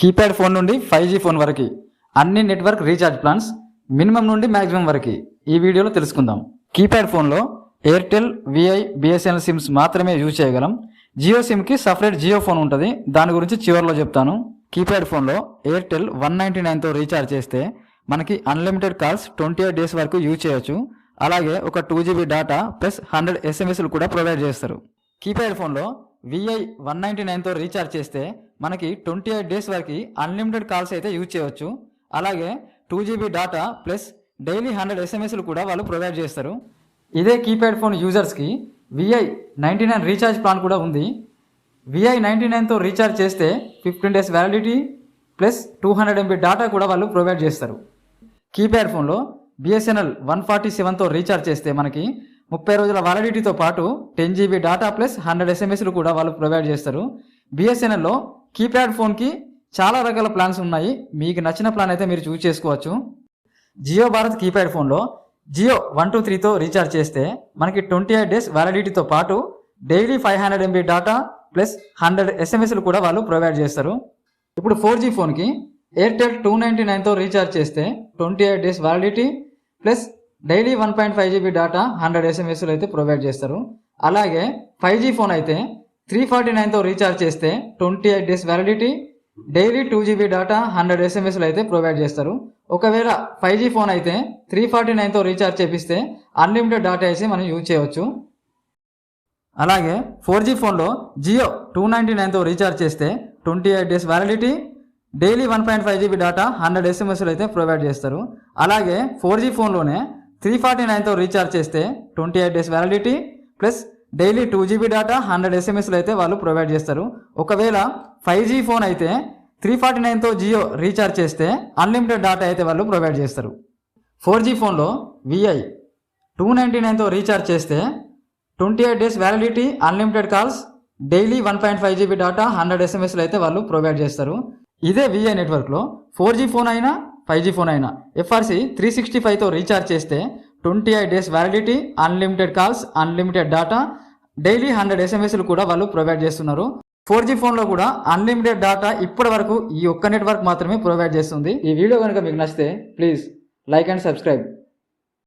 Keypad phone నుండి five G phone వరకు అన్ని నెట్వర్క్ రీఛార్జ్ ప్లాన్స్ మినిమం నుండి మ్యాక్సిమం వరకు ఈ వీడియోలో తెలుసుకుందాం. కీప్యాడ్ ఫోన్లో ఎయిర్టెల్ విఐ బిఎస్ఎన్ఎల్ సిమ్స్ మాత్రమే యూజ్ చేయగలం. జియో సిమ్కి సపరేట్ జియో ఫోన్ ఉంటుంది. దాని గురించి చివరిలో చెప్తాను. కీప్యాడ్ ఫోన్లో ఎయిర్టెల్ వన్ నైంటీ నైన్తో రీఛార్జ్ చేస్తే మనకి unlimited calls twenty eight days వరకు యూజ్ చేయొచ్చు. అలాగే ఒక two GB data plus hundred ఎస్ఎంఎస్లు కూడా ప్రొవైడ్ చేస్తారు. కీప్యాడ్ ఫోన్లో విఐ వన్ నైంటీ నైన్తో రీఛార్జ్ చేస్తే మనకి ట్వంటీ ఎయిట్ డేస్ వరకు అన్లిమిటెడ్ కాల్స్ అయితే యూజ్ చేయవచ్చు. అలాగే two GB data plus daily hundred ఎస్ఎంఎస్లు కూడా వాళ్ళు ప్రొవైడ్ చేస్తారు. ఇదే keypad phone యూజర్స్కి Vi ninety nine recharge plan కూడా ఉంది. విఐ నైంటీ నైన్తో రీఛార్జ్ చేస్తే fifteen days validity plus two hundred MB data కూడా వాళ్ళు ప్రొవైడ్ చేస్తారు. కీప్యాడ్ ఫోన్లో బిఎస్ఎన్ఎల్ వన్ ఫార్టీ సెవెన్తో రీఛార్జ్ చేస్తే మనకి ముప్పై రోజుల వ్యాలిడిటీతో పాటు ten GB data plus hundred ఎస్ఎంఎస్లు కూడా వాళ్ళు ప్రొవైడ్ చేస్తారు. బిఎస్ఎన్ఎల్లో కీప్యాడ్ ఫోన్కి చాలా రకాల ప్లాన్స్ ఉన్నాయి. మీకు నచ్చిన ప్లాన్ అయితే మీరు చూస్ చేసుకోవచ్చు. జియో భారత్ కీప్యాడ్ ఫోన్లో జియో వన్ టూ త్రీతో రీఛార్జ్ చేస్తే మనకి ట్వంటీ ఎయిట్ డేస్ వ్యాలిడిటీతో పాటు daily five hundred MB data plus hundred ఎస్ఎంఎస్లు కూడా వాళ్ళు ప్రొవైడ్ చేస్తారు. ఇప్పుడు ఫోర్ జీ ఫోన్కి ఎయిర్టెల్ టూ నైంటీ నైన్తో రీఛార్జ్ చేస్తే twenty eight days validity plus daily one point five GB data hundred ఎస్ఎంఎస్లు అయితే ప్రొవైడ్ చేస్తారు. అలాగే ఫైవ్ జీ ఫోన్ అయితే త్రీ ఫార్టీ నైన్తో రీఛార్జ్ చేస్తే twenty eight days validity daily two GB data hundred ఎస్ఎంఎస్లు అయితే provide చేస్తారు. ఒకవేళ ఫైవ్ జీ ఫోన్ అయితే త్రీ ఫార్టీ నైన్తో రీఛార్జ్ చేపిస్తే అన్లిమిటెడ్ డేటా వేసి మనం యూజ్ చేయవచ్చు. అలాగే ఫోర్ జీ ఫోన్లో జియో టూ నైంటీ నైన్తో రీఛార్జ్ చేస్తే twenty eight days validity daily one point five GB data hundred ఎస్ఎంఎస్లు అయితే ప్రొవైడ్ చేస్తారు. అలాగే ఫోర్ జీ ఫోన్లోనే త్రీ ఫార్టీ నైన్తో రీఛార్జ్ చేస్తే twenty eight days validity plus daily two GB data hundred ఎస్ఎంఎస్లు అయితే వాళ్ళు ప్రొవైడ్ చేస్తారు. ఒకవేళ ఫైవ్ జీ ఫోన్ అయితే త్రీ ఫార్టీ నైన్తో జియో రీఛార్జ్ చేస్తే అన్లిమిటెడ్ డేటా అయితే వాళ్ళు ప్రొవైడ్ చేస్తారు. ఫోర్ జీ ఫోన్లో విఐ టూ నైంటీ నైన్తో రీఛార్జ్ చేస్తే twenty eight days validity unlimited calls daily one point five GB data hundred ఎస్ఎంఎస్లు అయితే వాళ్ళు ప్రొవైడ్ చేస్తారు. ఇదే విఐ నెట్వర్క్లో ఫోర్ జీ ఫోన్ అయినా ఫైవ్ జీ ఫోన్ అయినా ఎఫ్ఆర్సి త్రీ సిక్స్టీ ఫైవ్తో రీఛార్జ్ చేస్తే twenty eight days validity unlimited calls unlimited data daily hundred ఎస్ఎంఎస్లు కూడా వాళ్ళు ప్రొవైడ్ చేస్తున్నారు. ఫోర్ జీ ఫోన్లో కూడా అన్లిమిటెడ్ డేటా ఇప్పటి వరకు ఈ ఒక్క నెట్వర్క్ మాత్రమే ప్రొవైడ్ చేస్తుంది. ఈ వీడియో కనుక మీకు నచ్చితే ప్లీజ్ లైక్ అండ్ సబ్స్క్రైబ్.